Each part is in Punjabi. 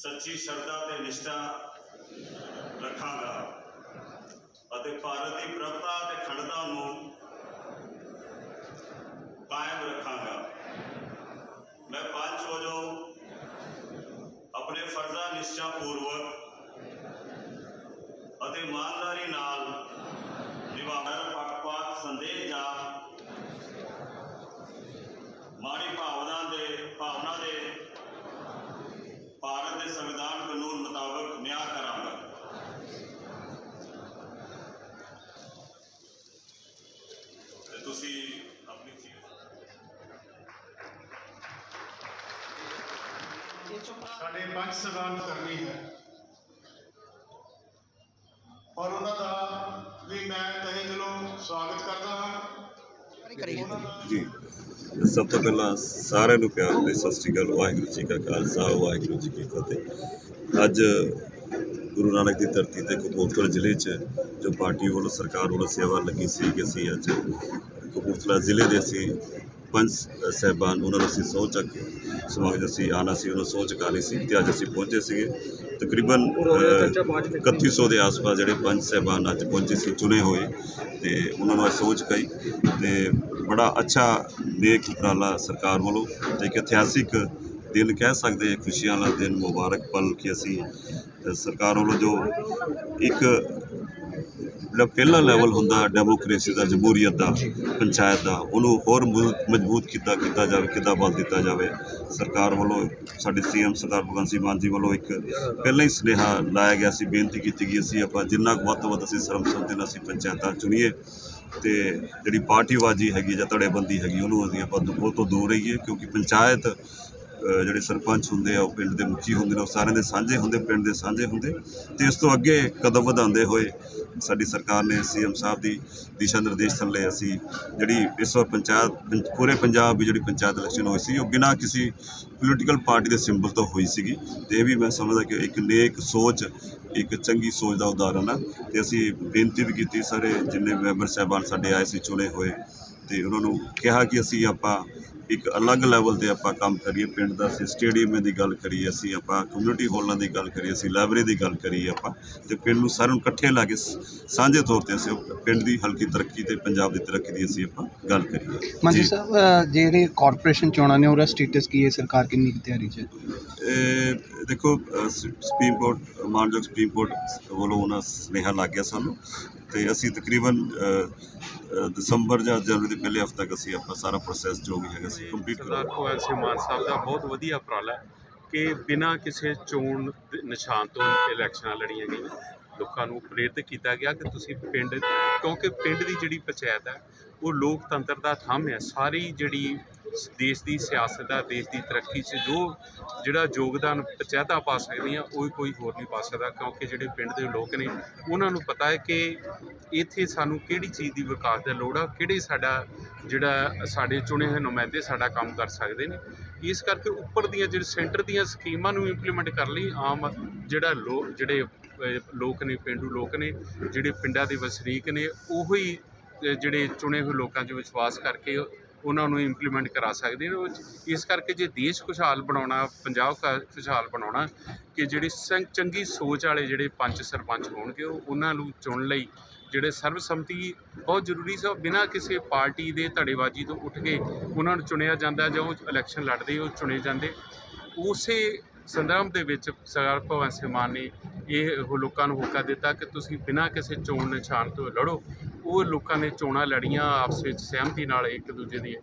ਸੱਚੀ ਸ਼ਰਧਾ ਤੇ ਨਿਸ਼ਠਾ ਰੱਖਾਂਗਾ ਅਤੇ ਭਾਰਤ ਦੀ ਪ੍ਰਭਤਾ ਤੇ ਖੰਡਤਾ ਨੂੰ ਕਾਇਮ ਰੱਖਾਂਗਾ। ਮੈਂ ਪੰਜ ਵਜੋਂ ਆਪਣੇ ਫਰਜ਼ਾਂ ਨਿਸ਼ਚਾ ਪੂਰਵਕ ਅਤੇ ਇਮਾਨਦਾਰੀ ਨਾਲ ਨਿਭਾਉਣਾ ਪੱਖਪਾਤ ਸੰਦੇਹ ਜਾਂ ਮਾੜੀ ਭਾਵਨਾ ਦੇ ਭਾਵਨਾ ਦੇ ਭਾਰਤ ਦੇ ਸੰਵਿਧਾਨ ਕਾਨੂੰਨ ਮੁਤਾਬਕ ਨਿਆਂ ਕਰਾਂਗਾ ਤੇ ਤੁਸੀਂ ਆਪਣੀ ਚੀਜ਼ ਸਾਡੇ ਪੰਜ ਸਭਾਨ ਕਰਨੀ ਹੈ। ਔਰ ਉਹਨਾਂ ਦਾ ਵੀ ਮੈਂ ਤਹਿ ਦਿਲੋਂ ਸਵਾਗਤ ਕਰਦਾ ਹਾਂ। ਉਹਨਾਂ ਦਾ ਜੀ। ਸਭ ਤੋਂ ਪਹਿਲਾਂ ਸਾਰਿਆਂ ਨੂੰ ਪਿਆਰ ਭਰੀ ਸਤਿ ਸ੍ਰੀ ਅਕਾਲ ਵਾਹਿਗੁਰੂ ਜੀ ਕਾ ਖਾਲਸਾ ਵਾਹਿਗੁਰੂ ਜੀ ਕੀ ਫਤਿਹ। ਅੱਜ ਗੁਰੂ ਨਾਨਕ ਦੀ ਧਰਤੀ ਤੇ ਕਪੂਰਥਲਾ ਜ਼ਿਲ੍ਹੇ 'ਚ ਜੋ ਪਾਰਟੀ ਵੱਲੋਂ ਸਰਕਾਰ ਵੱਲੋਂ ਸੇਵਾ ਲੱਗੀ ਸੀ ਕਿ ਅਸੀਂ ਅੱਜ ਕਪੂਰਥਲਾ ਜ਼ਿਲ੍ਹੇ ਦੇ ਅਸੀਂ ਪੰਜ ਸਹਿਬਾਨ ਉਹਨਾਂ ਨੂੰ ਅਸੀਂ ਸਹੁੰ ਚੱਕ ਕੇ ਸਮਾਗਮ ਅਸੀਂ ਆਉਣਾ ਸੀ ਉਹਨਾਂ ਸਹੁੰ ਚੁਕਾ ਸੀ ਤੇ ਅੱਜ ਅਸੀਂ ਪਹੁੰਚੇ ਸੀਗੇ। ਤਕਰੀਬਨ ਅ, 3100 ਦੇ ਆਸ-ਪਾਸ ਜਿਹੜੇ ਪੰਜ ਸਹਿਬਾਨ ਅੱਜ ਪਹੁੰਚੇ ਸੀ ਚੁਣੇ ਹੋਏ ਤੇ ਉਹਨਾਂ ਨੂੰ ਅੱਜ ਸਹੁੰ ਚੁਕਾਈ ਤੇ ਬੜਾ ਅੱਛਾ ਨੇਕ ਉਪਰਾਲਾ ਸਰਕਾਰ ਵੱਲੋਂ ਤੇ ਇੱਕ ਇਤਿਹਾਸਿਕ ਦਿਨ ਕਹਿ ਸਕਦੇ ਹਾਂ, ਖੁਸ਼ੀਆਂ ਵਾਲਾ ਦਿਨ ਮੁਬਾਰਕ ਪਲ ਕਿ ਅਸੀਂ ਸਰਕਾਰ ਵੱਲੋਂ ਜੋ ਇੱਕ ਜਿਹੜਾ ਪਹਿਲਾ ਲੈਵਲ ਹੁੰਦਾ ਡੈਮੋਕ੍ਰੇਸੀ ਦਾ, ਜਮਹੂਰੀਅਤ ਦਾ, ਪੰਚਾਇਤ ਦਾ, ਉਹਨੂੰ ਹੋਰ ਮਜ਼ਬੂਤ ਕੀਤਾ ਕੀਤਾ ਜਾਵੇ, ਕਿੱਦਾਂ ਬਲ ਦਿੱਤਾ ਜਾਵੇ। ਸਰਕਾਰ ਵੱਲੋਂ, ਸਾਡੇ ਸੀਐਮ ਸਰਦਾਰ ਭਗਵੰਤ ਸਿੰਘ ਮਾਨ ਜੀ ਵੱਲੋਂ ਇੱਕ ਪਹਿਲਾਂ ਹੀ ਸੁਨੇਹਾ ਲਾਇਆ ਗਿਆ ਸੀ, ਬੇਨਤੀ ਕੀਤੀ ਗਈ ਸੀ, ਆਪਾਂ ਜਿੰਨਾ ਕੁ ਵੱਧ ਤੋਂ ਵੱਧ ਅਸੀਂ ਸਰਬਸੰਮਤੀ ਨਾਲ ਅਸੀਂ ਪੰਚਾਇਤਾਂ ਚੁਣੀਏ ਤੇ ਜਿਹੜੀ ਪਾਰਟੀਬਾਜ਼ੀ ਹੈਗੀ ਜਾਂ ਧੜੇਬੰਦੀ ਹੈਗੀ, ਉਹਨੂੰ ਅਸੀਂ ਆਪਾਂ ਦੂ- ਤੋਂ ਦੂਰ ਰਹੀਏ, ਕਿਉਂਕਿ ਪੰਚਾਇਤ ਜਿਹੜੇ ਸਰਪੰਚ ਹੁੰਦੇ ਆ, ਉਹ ਪਿੰਡ ਦੇ ਮੁਖੀ ਹੁੰਦੇ ਨੇ, ਉਹ ਸਾਰਿਆਂ ਦੇ ਸਾਂਝੇ ਹੁੰਦੇ, ਪਿੰਡ ਦੇ ਸਾਂਝੇ ਹੁੰਦੇ ਤੇ ਇਸ ਤੋਂ ਅੱਗੇ ਕਦਮ ਵਧਾਉਂਦੇ ਹੋਏ ਸਾਡੀ ਸਰਕਾਰ ਨੇ, ਸੀਐਮ ਸਾਹਿਬ ਦੀ ਦਿਸ਼ਾ ਨਿਰਦੇਸ਼ ਥੱਲੇ ਅਸੀਂ ਜਿਹੜੀ ਇਸ ਵਾਰ ਪੰਚਾਇਤ ਪੰ- ਪੂਰੇ ਪੰਜਾਬ ਦੀ ਜਿਹੜੀ ਪੰਚਾਇਤ ਇਲੈਕਸ਼ਨ ਹੋਈ ਸੀ, ਉਹ ਬਿਨਾਂ ਕਿਸੇ ਪੋਲੀਟੀਕਲ ਪਾਰਟੀ ਦੇ ਸਿੰਬਲ ਤੋਂ ਹੋਈ ਸੀਗੀ। ਤੇ ਇਹ ਵੀ ਮੈਂ ਸਮਝਦਾ ਕਿ ਇੱਕ ਨੇਕ ਸੋਚ, ਇੱਕ ਚੰਗੀ ਸੋਚ ਦਾ ਉਦਾਹਰਨ ਆ। ਤੇ ਅਸੀਂ ਬੇਨਤੀ ਵੀ ਕੀਤੀ ਸਾਰੇ ਜਿੰਨੇ ਮੈਂਬਰ ਸਾਹਿਬਾਨ ਸਾਡੇ ਆਏ ਸੀ, ਚੁਣੇ ਹੋਏ। ਤੇ ਉਹਨਾਂ ਨੂੰ ਕਿਹਾ ਕਿ ਅਸੀਂ ਆਪਾਂ ਇੱਕ ਅਲੱਗ ਲੈਵਲ ਤੇ ਆਪਾਂ ਕੰਮ ਕਰੀਏ ਪਿੰਡ ਦਾ ਅਸੀਂ ਸਟੇਡੀਅਮ ਦੀ ਗੱਲ ਕਰੀਏ ਅਸੀਂ ਆਪਾਂ ਕਮਿਊਨਿਟੀ ਹਾਲਾਂ ਦੀ ਗੱਲ ਕਰੀਏ ਅਸੀਂ ਲਾਇਬ੍ਰੇਰੀ ਦੀ ਗੱਲ ਕਰੀਏ ਆਪਾਂ ਤੇ ਪਿੰਡ ਨੂੰ ਸਾਰਿਆਂ ਨੂੰ ਇਕੱਠੇ ਲਾ ਕੇ ਸਾਂਝੇ ਤੌਰ ਤੇ ਅਸੀਂ ਪਿੰਡ ਦੀ ਹਲਕੀ ਤਰੱਕੀ ਤੇ ਪੰਜਾਬ ਦੀ ਤਰੱਕੀ ਦੀ ਅਸੀਂ ਆਪਾਂ ਗੱਲ ਕਰੀਏ। ਮੰਜੀ। ਸਾਹਿਬ ਜਿਹੜੇ ਕਾਰਪੋਰੇਸ਼ਨ ਚੋਣਾਂ ਨੇ ਉਹਦਾ ਸਟੇਟਸ ਕੀ ਹੈ ਸਰਕਾਰ ਕਿੰਨੀ ਕੁ ਤਿਆਰੀ 'ਚ ਦੇਖੋ ਸੁਪਰੀਮ ਕੋਰਟ ਮਾਨਯੋਗ ਸੁਪਰੀਮ ਕੋਰਟ ਵੱਲੋਂ ਉਹਨਾਂ ਸੁਨੇਹਾ ਲੱਗ ਗਿਆ ਸਾਨੂੰ। ਤੇ ਅਸੀਂ ਤਕਰੀਬਨ ਦਸੰਬਰ ਜਾਂ ਜਨਵਰੀ ਦੇ ਪਹਿਲੇ ਹਫ਼ਤੇ ਤੱਕ ਅਸੀਂ ਆਪਣਾ ਸਾਰਾ ਪ੍ਰੋਸੈਸ ਜੋ ਵੀ ਹੈਗਾ ਸੀ ਕੰਪਲੀਟ ਸਰਦਾਰ ਕਰਾਂਗੇ। ਭਗਵੰਤ ਸਿੰਘ ਮਾਨ ਸਾਹਿਬ ਦਾ ਬਹੁਤ ਵਧੀਆ ਉਪਰਾਲਾ ਹੈ ਕਿ ਬਿਨਾਂ ਕਿਸੇ ਚੋਣ ਨਿਸ਼ਾਨ ਤੋਂ ਇਲੈਕਸ਼ਨਾਂ ਲੜੀਆਂ ਗਈਆਂ। ਲੋਕਾਂ ਨੂੰ ਪ੍ਰੇਰਿਤ ਕੀਤਾ ਗਿਆ ਕਿ ਤੁਸੀਂ ਪਿੰਡ, ਕਿਉਂਕਿ ਪਿੰਡ ਦੀ ਜਿਹੜੀ ਪੰਚਾਇਤ ਹੈ, ਉਹ ਲੋਕਤੰਤਰ ਦਾ ਥੰਮ ਹੈ। ਸਾਰੀ ਜਿਹੜੀ ਦੇਸ਼ ਦੀ ਸਿਆਸਤ ਦਾ ਦੇਸ਼ ਦੀ ਤਰੱਕੀ 'ਚ ਜੋ ਜਿਹੜਾ ਯੋਗਦਾਨ ਪੰਚਾਇਤਾਂ ਪਾ ਸਕਦੀਆਂ, ਉਹ ਕੋਈ ਹੋਰ ਨਹੀਂ ਪਾ ਸਕਦਾ, ਕਿਉਂਕਿ ਜਿਹੜੇ ਪਿੰਡ ਦੇ ਲੋਕ ਨੇ, ਉਹਨਾਂ ਨੂੰ ਪਤਾ ਹੈ ਕਿ ਇੱਥੇ ਸਾਨੂੰ ਕਿਹੜੀ ਚੀਜ਼ ਦੀ ਵਿਕਾਸ ਦੀ ਲੋੜ ਆ, ਕਿਹੜੇ ਸਾਡਾ ਜਿਹੜਾ ਸਾਡੇ ਚੁਣੇ ਹੋਏ ਨੁਮਾਇੰਦੇ ਸਾਡਾ ਕੰਮ ਕਰ ਸਕਦੇ ਨੇ। ਇਸ ਕਰਕੇ ਉੱਪਰ ਦੀਆਂ ਜਿਹੜੇ ਸੈਂਟਰ ਦੀਆਂ ਸਕੀਮਾਂ ਨੂੰ ਇੰਪਲੀਮੈਂਟ ਕਰਨ ਲਈ, ਆਮ ਜਿਹੜਾ ਲੋ, ਜਿਹੜੇ ਲੋਕ ਨੇ, ਪਿੰਡੂ ਲੋਕ ਨੇ, ਜਿਹੜੇ ਪਿੰਡਾਂ ਦੇ ਵਸਨੀਕ ਨੇ, ਉਹੋ ਹੀ ਜਿਹੜੇ ਚੁਣੇ ਹੋਏ ਲੋਕਾਂ 'ਚ ਵਿਸ਼ਵਾਸ ਕਰਕੇ ਉਹਨਾਂ ਨੂੰ ਇੰਪਲੀਮੈਂਟ ਕਰਾ ਸਕਦੇ ਨੇ। ਇਸ ਕਰਕੇ ਜੇ ਦੇਸ਼ ਖੁਸ਼ਹਾਲ ਬਣਾਉਣਾ, ਪੰਜਾਬ ਕਾ ਖੁਸ਼ਹਾਲ ਬਣਾਉਣਾ ਕਿ ਜਿਹੜੀ ਸੰ- ਚੰਗੀ ਸੋਚ ਵਾਲੇ ਜਿਹੜੇ ਪੰਚ ਸਰਪੰਚ ਹੋਣਗੇ, ਉਹ ਉਹਨਾਂ ਨੂੰ ਚੁਣ ਲਈ ਜਿਹੜੇ ਸਰਬਸੰਮਤੀ ਬਹੁਤ ਜ਼ਰੂਰੀ ਸੀ ਬਿਨਾਂ ਕਿਸੇ ਪਾਰਟੀ ਦੇ ਧੜੇਬਾਜ਼ੀ ਤੋਂ ਉੱਠ ਕੇ ਉਹਨਾਂ ਨੂੰ ਚੁਣਿਆ ਜਾਂਦਾ ਜਾਂ ਉਹ ਇਲੈਕਸ਼ਨ ਲੜਦੇ, ਉਹ ਚੁਣੇ ਜਾਂਦੇ। ਉਸੇ ਸੰਦਰਭ ਦੇ ਵਿੱਚ ਸਰਦਾਰ ਭਗਵੰਤ ਸਿੰਘ ਮਾਨ ਨੇ ਇਹ ਲੋਕਾਂ ਨੂੰ ਹੋਕਾ ਦਿੱਤਾ ਕਿ ਤੁਸੀਂ ਬਿਨਾਂ ਕਿਸੇ ਚੋਣ ਨਿਸ਼ਾਨ ਤੋਂ ਲੜੋ। ਉਹ ਲੋਕਾਂ ਨੇ ਚੋਣਾਂ ਲੜੀਆਂ, ਆਪਸ ਵਿੱਚ ਸਹਿਮਤੀ ਨਾਲ ਇੱਕ ਦੂਜੇ ਦੀ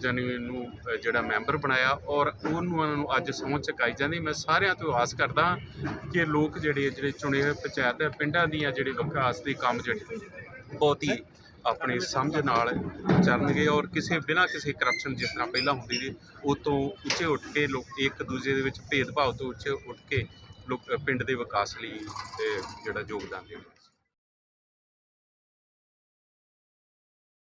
ਜਾਨੀ ਨੂੰ ਜਿਹੜਾ ਮੈਂਬਰ ਬਣਾਇਆ ਔਰ ਉਹਨਾਂ ਨੂੰ ਅੱਜ ਸਹੁੰ ਚੁਕਾਈ ਜਾਂਦੀ। ਮੈਂ ਸਾਰਿਆਂ ਤੋਂ ਆਸ ਕਰਦਾ ਕਿ ਲੋਕ ਜਿਹੜੇ ਜਿਹੜੇ ਚੁਣੇ ਹੋਏ ਪੰਚਾਇਤ ਪਿੰਡਾਂ ਦੀਆਂ ਜਿਹੜੇ ਵਿਕਾਸ ਦੇ ਕੰਮ ਜਿਹੜੇ ਬਹੁਤ ਹੀ ਆਪਣੀ ਸਮਝ ਨਾਲ ਚੱਲਣਗੇ ਔਰ ਕਿਸੇ ਬਿਨਾਂ ਕਿਸੇ ਕਰਪਸ਼ਨ ਜਿਸ ਤਰ੍ਹਾਂ ਪਹਿਲਾਂ ਹੁੰਦੀ ਸੀ, ਉਹ ਤੋਂ ਉੱਚੇ ਉੱਠ ਕੇ ਲੋਕ ਇੱਕ ਦੂਜੇ ਦੇ ਵਿੱਚ ਭੇਦਭਾਵ ਤੋਂ ਉੱਚੇ ਉੱਠ ਕੇ ਲੋਕ ਪਿੰਡ ਦੇ ਵਿਕਾਸ ਲਈ ਜਿਹੜਾ ਯੋਗਦਾਨ ਦੇਣਗੇ